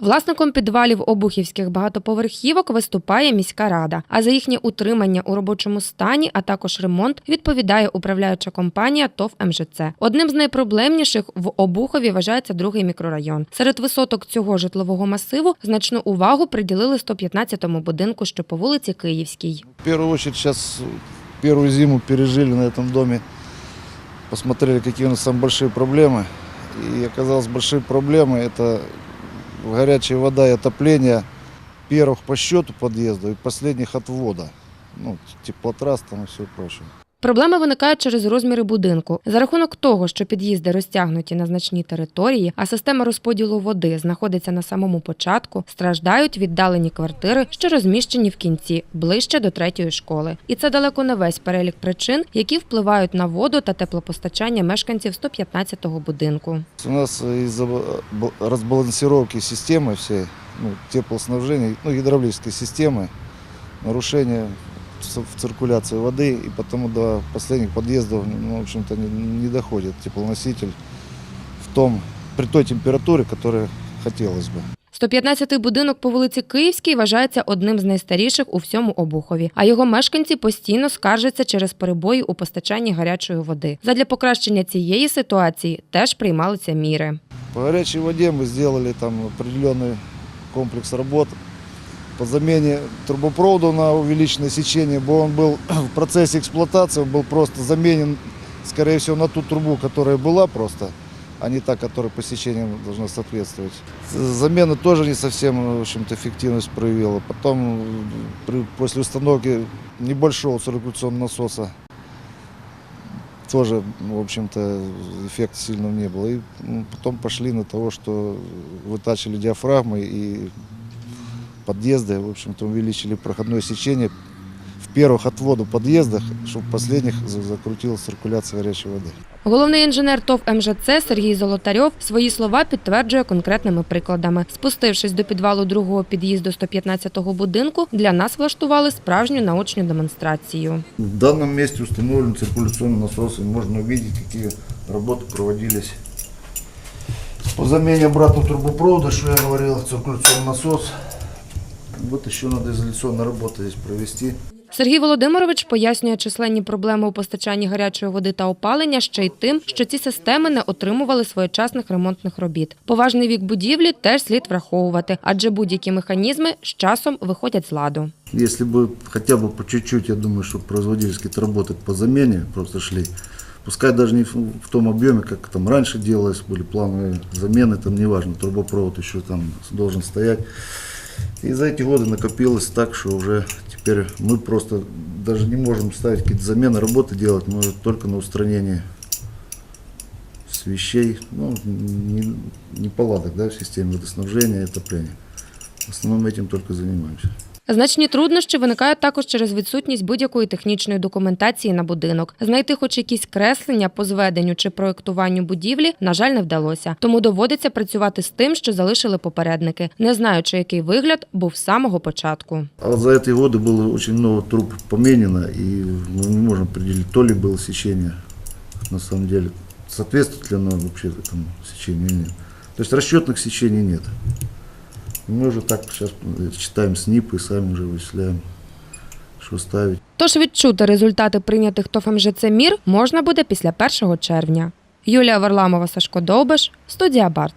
Власником підвалів обухівських багатоповерхівок виступає міська рада. А за їхнє утримання у робочому стані, а також ремонт, відповідає управляюча компанія ТОВ МЖЦ. Одним з найпроблемніших в Обухові вважається другий мікрорайон. Серед висоток цього житлового масиву значну увагу приділили 115-му будинку, що по вулиці Київській. В первую очередь сейчас первую зиму пережили на этом доме, посмотрели, какие у нас там большие проблемы. И оказалось, большие проблемы – это горячая вода и отопление первых по счету подъезда и последних от ввода. Ну, теплотрасс там и все прочее. Проблеми виникають через розміри будинку. За рахунок того, що під'їзди розтягнуті на значній території, а система розподілу води знаходиться на самому початку, страждають віддалені квартири, що розміщені в кінці, ближче до третьої школи. І це далеко не весь перелік причин, які впливають на воду та теплопостачання мешканців 115-го будинку. У нас из-за б- разбалансировки системы всей, ну, теплоснабжения, ну, гидравлической системы, нарушение ц- в циркуляции воды, и потому до последних подъездов, ну, в общем-то, не, не доходит теплоноситель в том, при той температуре, которая хотелось бы. 115-й будинок по вулиці Київській вважається одним з найстаріших у всьому Обухові, а його мешканці постійно скаржаться через перебої у постачанні гарячої води. Задля покращення цієї ситуації теж приймалися міри. По горячей воде мы сделали там определенный комплекс работ По замене трубопровода на увеличенное сечение, бо он был в процессе эксплуатации, он был просто заменен, скорее всего, на ту трубу, которая была просто, а не та, которая по сечению должна соответствовать. Замена тоже не совсем, в общем-то, эффективность проявила. Потом, при- после установки небольшого циркуляционного насоса, тоже, в общем-то, эффекта сильного не было. И ну, потом пошли на того, что вытачивали диафрагмы и подъезды, в общем-то, увеличили проходное сечение в первых отводах подъездах, чтобы в последних за- закрутилась циркуляция горячей воды. Головний інженер ТОВ МЖЦ Сергій Золотарьов свої слова підтверджує конкретними прикладами. Спустившись до підвалу другого під'їзду 115-го будинку, для нас влаштували справжню наочну демонстрацію. В данном месте установлен циркуляционный насос, и можно увидеть, какие работы проводились. По замене обратного трубопровода, что я говорил, циркуляционный насос. Вот еще надо изоляционные работы здесь провести. Сергій Володимирович пояснює численні проблеми у постачанні гарячої води та опалення ще й тим, що ці системи не отримували своєчасних ремонтних робіт. Поважний вік будівлі теж слід враховувати, адже будь-які механізми з часом виходять з ладу. Если бы хотя бы по чуть-чуть, я думаю, что производились какие-то работы по замене, просто шли. Пускай даже не в, в том объеме, как там раньше делалось, были плановые замены, там неважно, трубопровод еще там должен стоять. И за эти годы накопилось так, что уже теперь мы просто даже не можем ставить какие-то замены, работы делать, мы только на устранение с вещей, ну, не, неполадок да, в системе водоснабжения и отопления. В основном этим только занимаемся. Значні труднощі виникають також через відсутність будь-якої технічної документації на будинок. Знайти хоч якісь креслення по зведенню чи проєктуванню будівлі, на жаль, не вдалося. Тому доводиться працювати з тим, що залишили попередники, не знаючи, який вигляд був з самого початку. А вот за эти годы было очень много труб поменено, и мы не можем определить, то ли было сечение, на самом деле, соответствует ли оно вообще этому сечению или нет. То есть расчетных сечений нет. И мы уже так сейчас читаем СНИП и сами уже вычисляем, что ставить. Тож відчути результати прийнятих ТОФ МЖЦ мір можна буде після 1 червня. Юлія Варламова, Сашко Довбиш, студія Барт.